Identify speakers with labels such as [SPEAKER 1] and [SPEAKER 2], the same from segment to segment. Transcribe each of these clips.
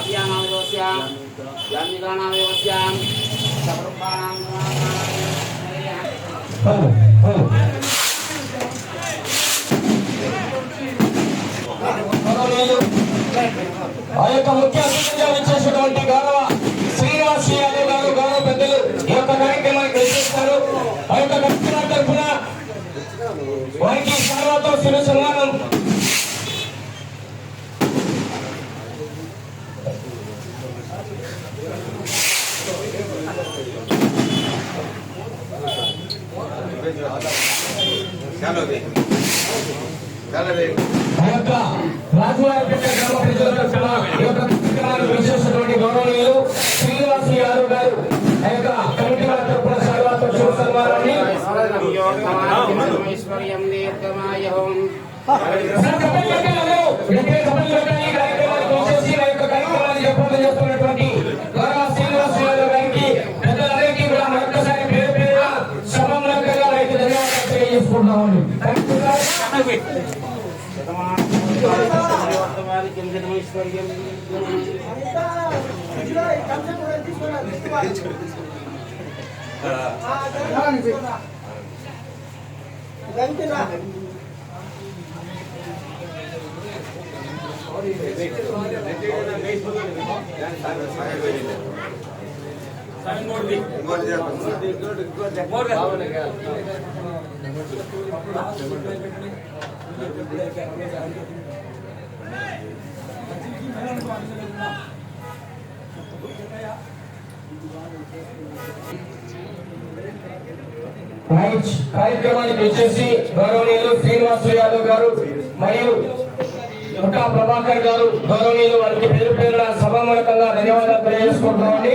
[SPEAKER 1] అభియానాం వ్యవస్యాం యాంత్రికాణాం వ్యవస్యాం సర్వాణాం
[SPEAKER 2] ఆ యొక్క ముఖ్య అతిథిగా విచ్చేసినటువంటి ప్రజలకు గౌరవనీయులు శ్రీనివాసు యాదవ్ గారు ಸಾಯಿ ನೋಡ್ಬೇಕು ನೋಡ್ಬೇಕು ನೋಡ್ಬೇಕು కార్యక్రమానికి వచ్చేసి గౌరవనీయులు శ్రీనివాసు యాదవ్ గారు మరియు ముఠా ప్రభాకర్ గారు. గౌరవనీయులు వారికి పేరు పేరున సభామూలకంగా ధన్యవాదాలు తెలియజేసుకుంటున్నామండి.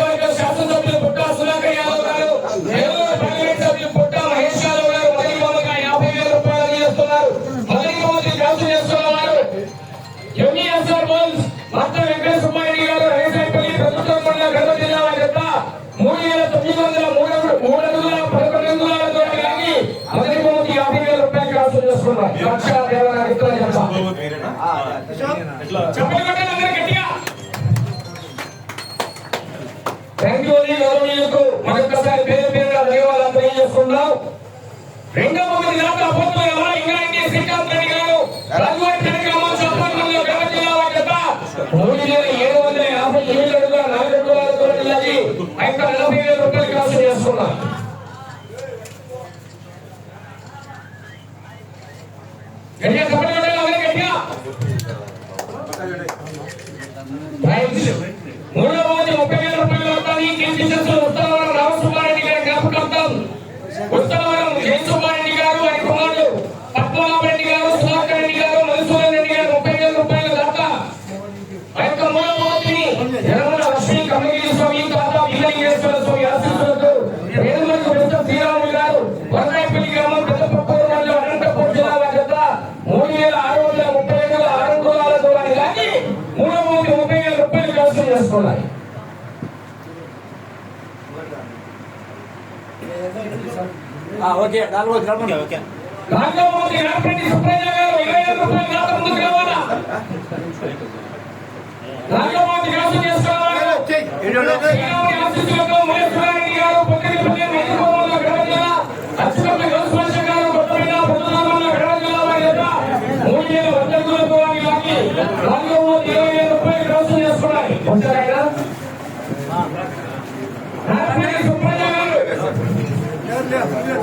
[SPEAKER 2] బెంగళూరు గౌరవనీయులకు మరొకసారి పేరు పేరుగా ధన్యవాదాలు తెలియజేస్తున్నాం రెండవ మంది నాకు అబద్ధం ఎలా ఇంగ్లాండ్ శ్రీకాంత్ రెడ్డి గారు రాజువారి కార్యక్రమం సంపన్నంలో గడప జిల్లా వాటత మూడు వేల ఏడు వందల యాభై ఏడు అడుగుల నాలుగు అడుగుల జిల్లాకి ఐదు నలభై వేల రూపాయలు お疲れ様 ఓకే దాల్గోజు రమ్మని ఓకే రాజమోహన్ గారి చేసుకోవాలి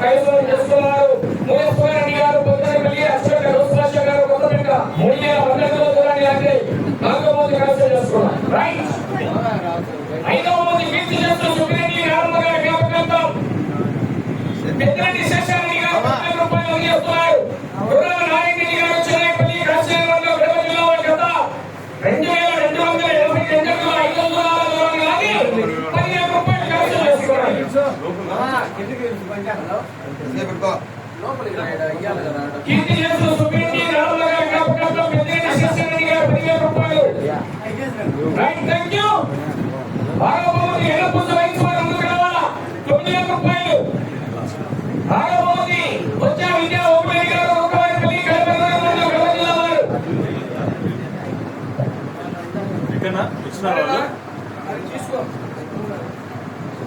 [SPEAKER 2] ప్రయత్నం చేస్తున్నారు. మునిసిపల్ రెడ్డి గారు పొద్దునపల్లి అశోక్ గారు సురేష్ గారు కొత్తపేట మునియ వందకులు దూరాన్ని
[SPEAKER 3] అంటే నాలుగో
[SPEAKER 2] మంది కన్సల్ట్ చేసుకున్నారు. రైట్ ఐదవ మంది కీర్తి చేస్తూ సుబ్రెడ్డి ఆరంభంగా జ్ఞాపకార్థం. పెద్దరెడ్డి శేషారెడ్డి గారు రూపాయలు అందిస్తున్నారు కీర్తి చేస్తూ సుబ్బిరెడ్డి రామనగర్ జ్ఞాపకంలో పెద్దిరెడ్డి శేషారెడ్డి గారు పదివేల రూపాయలు రైట్ థ్యాంక్ యూ భాగవతి ఎనపుత్ర వయసు వారు ముందుకు రావాలా తొమ్మిది వేల రూపాయలు భాగవతి వచ్చా విద్యా ఓపెన్ గారు ఒక జిల్లా వారు
[SPEAKER 4] ఇక్కడనా? ఇచ్చినారు వాళ్ళు